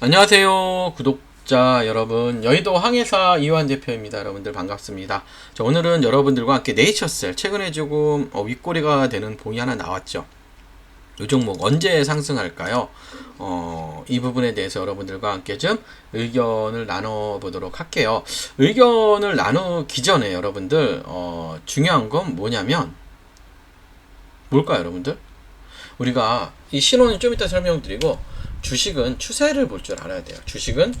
안녕하세요 구독자 여러분. 여의도 항해사 이완 대표입니다. 여러분들 반갑습니다. 자, 오늘은 여러분들과 함께 네이처셀 최근에 조금 어, 윗꼬리가 되는 봉이 하나 나왔죠. 이 종목 언제 상승할까요? 어, 이 부분에 대해서 여러분들과 함께 좀 의견을 나눠보도록 할게요. 의견을 나누기 전에 여러분들 어, 중요한 건 뭐냐면 뭘까요 여러분들? 우리가 이 신호는 좀 이따 설명드리고 주식은 추세를 볼 줄 알아야 돼요. 주식은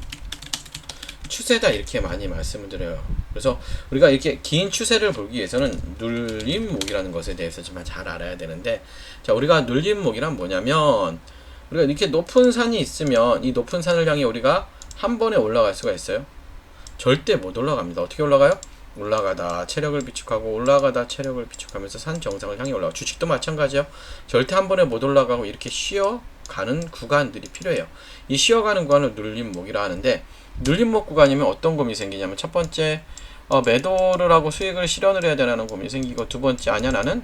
추세다 이렇게 많이 말씀을 드려요. 그래서 우리가 이렇게 긴 추세를 보기 위해서는 눌림목이라는 것에 대해서 좀잘 알아야 되는데 자 우리가 눌림목이란 뭐냐면 우리가 이렇게 높은 산이 있으면 이 높은 산을 향해 우리가 한 번에 올라갈 수가 있어요. 절대 못 올라갑니다. 어떻게 올라가요? 올라가다 체력을 비축하고 올라가다 체력을 비축하면서 산 정상을 향해 올라가. 주식도 마찬가지요. 절대 한 번에 못 올라가고 이렇게 쉬어 가는 구간들이 필요해요. 이 쉬어가는 구간을 눌림목이라 하는데 눌림목 구간이면 어떤 고민이 생기냐면 첫 번째 어, 매도를 하고 수익을 실현을 해야 되는 고민이 생기고 두 번째 아니야 나는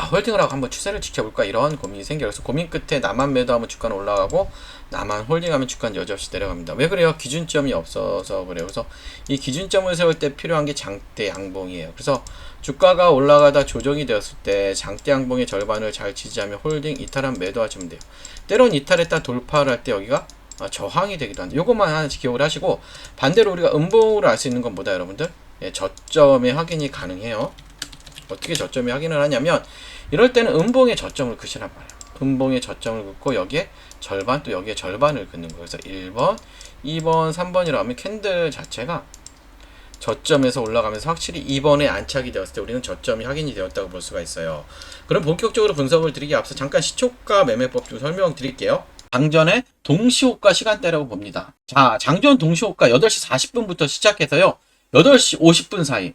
아, 홀딩을 하고 한번 추세를 지켜볼까 이런 고민이 생겨요. 그래서 고민 끝에 나만 매도하면 주가는 올라가고 나만 홀딩하면 주가는 여지없이 내려갑니다. 왜 그래요? 기준점이 없어서 그래요. 그래서 이 기준점을 세울 때 필요한 게 장대 양봉이에요. 그래서 주가가 올라가다 조정이 되었을 때 장대 양봉의 절반을 잘 지지하면 홀딩 이탈한 매도하시면 돼요. 때론 이탈했다 돌파를 할 때 여기가 아, 저항이 되기도 한데 요것만 하나씩 기억을 하시고 반대로 우리가 음봉으로 알 수 있는 건 뭐다 여러분들? 예, 저점의 확인이 가능해요. 어떻게 저점이 확인을 하냐면 이럴 때는 음봉의 저점을 긋으란 말이에요. 음봉의 저점을 긋고 여기에 절반 또 여기에 절반을 긋는 거예요. 그래서 1번, 2번, 3번이라 하면 캔들 자체가 저점에서 올라가면서 확실히 2번에 안착이 되었을 때 우리는 저점이 확인이 되었다고 볼 수가 있어요. 그럼 본격적으로 분석을 드리기 앞서 잠깐 시초가 매매법 좀 설명드릴게요. 장전의 동시호가 시간대라고 봅니다. 자, 장전 동시호가 8시 40분부터 시작해서요. 8시 50분 사이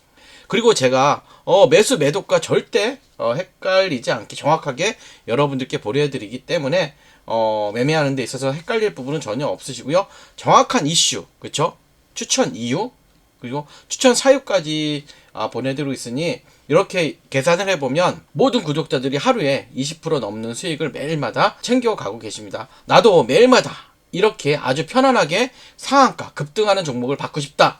그리고 제가 어, 매수 매도가 절대 어, 헷갈리지 않게 정확하게 여러분들께 보내드리기 때문에 어, 매매하는 데 있어서 헷갈릴 부분은 전혀 없으시고요. 정확한 이슈, 그쵸? 추천 이유, 그리고 추천 사유까지 아, 보내드리고 있으니 이렇게 계산을 해보면 모든 구독자들이 하루에 20% 넘는 수익을 매일마다 챙겨가고 계십니다. 나도 매일마다 이렇게 아주 편안하게 상한가 급등하는 종목을 받고 싶다.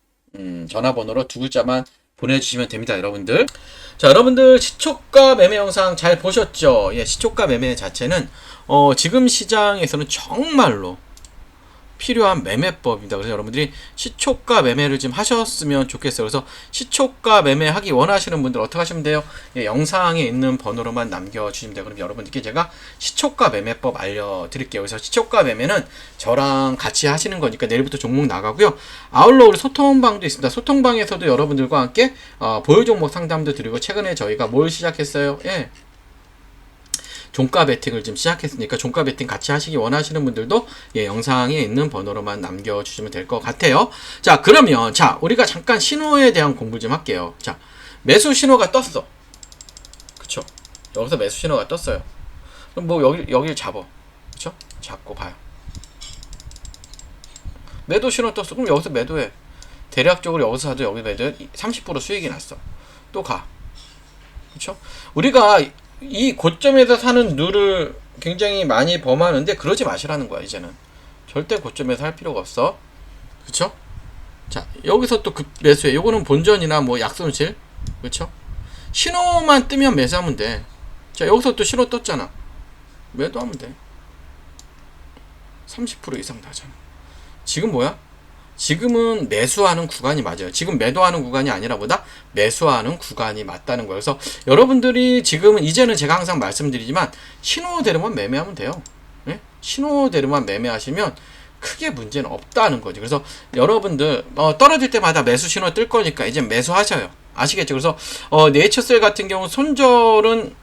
음, 전화번호로 두 글자만 보내주시면 됩니다, 여러분들. 자, 여러분들 시초가 매매 영상 잘 보셨죠? 예, 시초가 매매 자체는 어, 지금 시장에서는 정말로 필요한 매매법입니다. 그래서 여러분들이 시초가 매매를 좀 하셨으면 좋겠어요. 그래서 시초가 매매하기 원하시는 분들 어떻게 하시면 돼요? 예, 영상에 있는 번호로만 남겨주시면 돼요. 그럼 여러분들께 제가 시초가 매매법 알려드릴게요. 그래서 시초가 매매는 저랑 같이 하시는 거니까 내일부터 종목 나가고요. 아울러 우리 소통방도 있습니다. 소통방에서도 여러분들과 함께 어, 보유 종목 상담도 드리고 최근에 저희가 뭘 시작했어요? 예. 종가 베팅을 지금 시작했으니까 종가 베팅 같이 하시기 원하시는 분들도 예, 영상에 있는 번호로만 남겨주시면 될 것 같아요. 자, 그러면 자 우리가 잠깐 신호에 대한 공부 좀 할게요. 자, 매수 신호가 떴어. 그쵸? 여기서 매수 신호가 떴어요. 그럼 뭐 여기 여기를 잡어. 그쵸? 잡고 봐요. 매도 신호 떴어. 그럼 여기서 매도해. 대략적으로 여기서 사도 여기 매도해. 30% 수익이 났어. 또 가. 그쵸? 우리가 이 고점에서 사는 룰을 굉장히 많이 범하는데 그러지 마시라는 거야 이제는. 절대 고점에서 할 필요가 없어. 그쵸? 자 여기서 또 급 매수해. 요거는 본전이나 뭐 약손실. 그쵸? 신호만 뜨면 매수하면 돼자 여기서 또 신호 떴잖아. 매도하면 돼30% 이상 나잖아. 지금 뭐야? 지금은 매수하는 구간이 맞아요. 지금 매도하는 구간이 아니라 보다 매수하는 구간이 맞다는 거예요. 그래서 여러분들이 지금은 이제는 제가 항상 말씀드리지만 신호대로만 매매하면 돼요. 예? 신호대로만 매매하시면 크게 문제는 없다는 거죠. 그래서 여러분들 어, 떨어질 때마다 매수 신호 뜰 거니까 이제 매수하셔요. 아시겠죠? 그래서 어, 네이처셀 같은 경우 손절은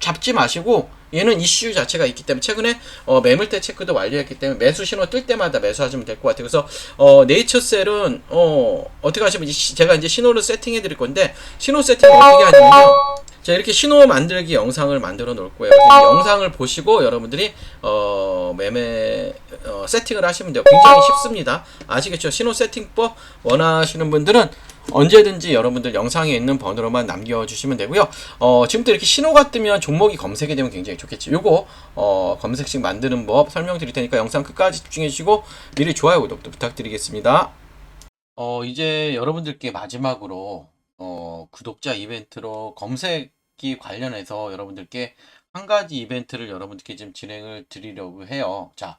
잡지 마시고 얘는 이슈 자체가 있기 때문에 최근에 어, 매물대 체크도 완료했기 때문에 매수 신호 뜰 때마다 매수하시면 될 것 같아요. 그래서 어, 네이처셀은 어, 어떻게 하시면 제가 이제 신호를 세팅해 드릴 건데 신호 세팅 어떻게 하냐면요. 자 이렇게 신호 만들기 영상을 만들어 놓을 거예요. 영상을 보시고 여러분들이 어, 매매 어, 세팅을 하시면 돼요. 굉장히 쉽습니다. 아시겠죠? 신호 세팅법 원하시는 분들은 언제든지 여러분들 영상에 있는 번호로만 남겨주시면 되고요. 어, 지금부터 이렇게 신호가 뜨면 종목이 검색이 되면 굉장히 좋겠죠. 요거 어, 검색식 만드는 법 설명드릴 테니까 영상 끝까지 집중해 주시고 미리 좋아요 구독도 부탁드리겠습니다. 어, 이제 여러분들께 마지막으로 어, 구독자 이벤트로 검색기 관련해서 여러분들께 한 가지 이벤트를 여러분들께 좀 진행을 드리려고 해요. 자,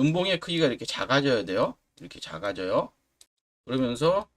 음봉의 크기가 이렇게 작아져야 돼요. 이렇게 작아져요. 그러면서